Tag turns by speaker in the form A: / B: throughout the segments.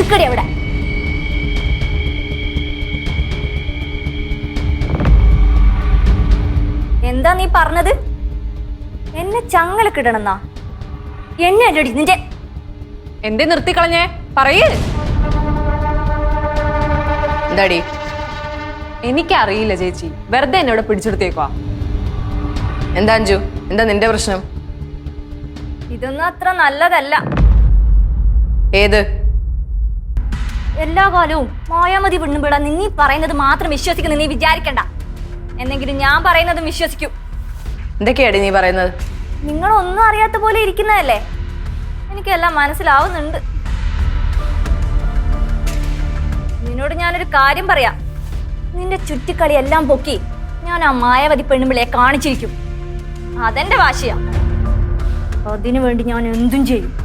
A: നിക്കടി അവിടെ. എന്താ നീ പറഞ്ഞത്? എന്നെ ചങ്ങല ചങ്ങലക്കിടണെന്നാ എന്നെ അല്ലടി നിന്റെ
B: എന്തേ നിർത്തിക്കളഞ്ഞേ പറയേ.
C: എന്താടി?
B: എനിക്കറിയില്ല ചേച്ചി. വെറുതെ എന്നോട് പിടിച്ചെടുത്തേക്കുവാ.
C: എന്താ അഞ്ജു? എന്താ നിന്റെ പ്രശ്നം?
A: ഇതൊന്നും അത്ര നല്ലതല്ല.
C: ഏത്?
A: എല്ലാ കാലവും മായാമതി പെണ്ണുപിട നീ പറയുന്നത് മാത്രം വിശ്വസിക്കുന്ന നീ വിചാരിക്കണ്ട. എന്നെങ്കിലും ഞാൻ പറയുന്നതും വിശ്വസിക്കൂ.
C: എന്തൊക്കെയാടി നീ പറയുന്നത്?
A: നിങ്ങൾ ഒന്നും അറിയാത്ത പോലെ ഇരിക്കുന്നതല്ലേ? എനിക്കെല്ലാം മനസ്സിലാവുന്നുണ്ട്. നിന്നോട് ഞാനൊരു കാര്യം പറയാം. നിന്റെ ചുറ്റിക്കളി എല്ലാം പൊക്കി ഞാൻ ആ മായാവതി പെണ്ണുമ്പിളയെ കാണിച്ചിരിക്കും. അതെന്റെ വാശിയാ. അതിനു വേണ്ടി ഞാൻ എന്തും ചെയ്യും.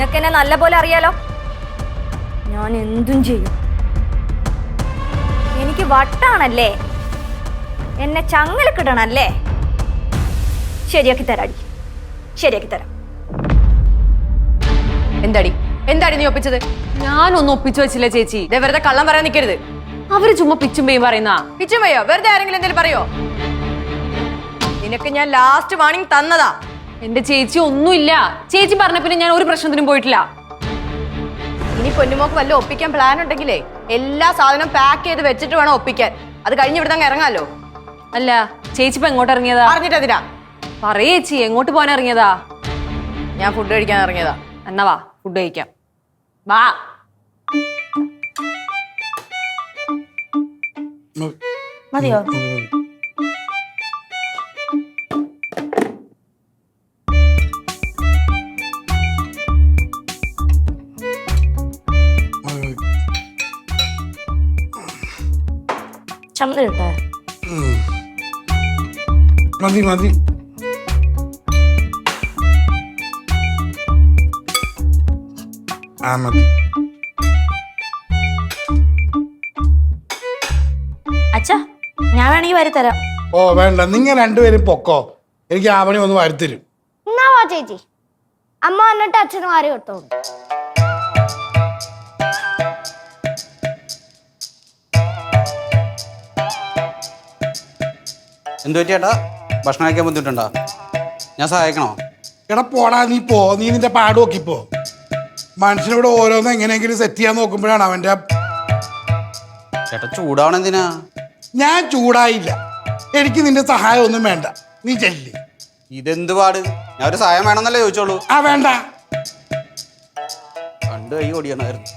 A: നിങ്ങൾക്ക് എന്നെ നല്ല പോലെ അറിയാലോ. ഞാൻ എന്തും ചെയ്യും. എനിക്ക് വട്ടാണല്ലേ. എന്നെ ചങ്ങലക്കിടണല്ലേ ശരിയാക്കി തരാടി ശരിയാക്കി തരാം.
C: എന്താടി? എന്താടി നീ ഒപ്പിച്ചത്?
B: ഞാനൊന്നും ഒപ്പിച്ചു വെച്ചില്ല ചേച്ചി.
C: വെറുതെ കള്ളം പറയാൻ നിൽക്കരുത്
B: അവർ ചുമ്മാ പിച്ചും പേയും പറയുന്ന?
C: പിച്ചും പെയ്യോ? വെറുതെ ആരെങ്കിലും എന്തെങ്കിലും പറയോ? നിനക്ക് ഞാൻ ലാസ്റ്റ് വാണിംഗ് തന്നതാ.
B: എന്റെ ചേച്ചി ഒന്നുമില്ല. ചേച്ചി പറഞ്ഞ പിന്നെ ഞാൻ ഒരു പ്രശ്നത്തിനും പോയിട്ടില്ല.
C: ഇനി പൊന്നുമോക്ക് വല്ല ഒപ്പിക്കാൻ പ്ലാൻ ഉണ്ടെങ്കിലേ എല്ലാ സാധനവും പാക്ക് ചെയ്ത് വെച്ചിട്ട് വേണം ഒപ്പിക്കാൻ. അത് കഴിഞ്ഞ് ഇവിടെ അങ്ങ് ഇറങ്ങാലോ?
B: അല്ല ചേച്ചി ഇപ്പൊ എങ്ങോട്ട് ഇറങ്ങിയതാ?
C: അറിഞ്ഞിട്ടതിനാ
B: പറയേ ചേച്ചി എങ്ങോട്ട് പോകാൻ ഇറങ്ങിയതാ?
C: ഞാൻ ഫുഡ് കഴിക്കാൻ ഇറങ്ങിയതാ.
B: എന്നാ വാ ഫുഡ് കഴിക്കാം. വാ.
D: മതിയോ? ചമ്മന്തി കിട്ടാ
E: മതി മതി ആ മതി
D: അച്ഛാ ഞാൻ വേണമെങ്കിൽ വരി തരാം.
E: ഓ വേണ്ട. നിങ്ങൾ രണ്ടുപേരും പൊക്കോ. എനിക്ക് ആവണി ഒന്ന് വരുത്തരും.
F: എന്നാ വാ ചേച്ചി. അമ്മ വന്നിട്ട് അച്ഛന് മാറി കൊടുത്തോളൂ.
G: എന്തു പറ്റിയേട്ടാ ഭക്ഷണം കഴിക്കാൻ ബുദ്ധിമുട്ടുണ്ടോ ഞാൻ സഹായിക്കണോ
E: എടാ പോടാ നീ പോ നീ നിന്റെ പാട് നോക്കിപ്പോ മനുഷ്യനോട് ഓരോന്ന് എങ്ങനെയെങ്കിലും സെറ്റ് ചെയ്യാൻ നോക്കുമ്പോഴാണ് അവന്റെ
G: ചേട്ടാ ചൂടാവണം എന്തിനാ
E: ഞാൻ ചൂടായില്ല എനിക്ക് നിന്റെ സഹായം ഒന്നും വേണ്ട നീ ചെല്ലി
G: ഇതെന്ത് പാട് ഞാൻ ഒരു സഹായം വേണമെന്നല്ലേ ചോദിച്ചോളൂ
E: ആ വേണ്ട
G: കണ്ടു കൈ ഓടിയണമായിരുന്നു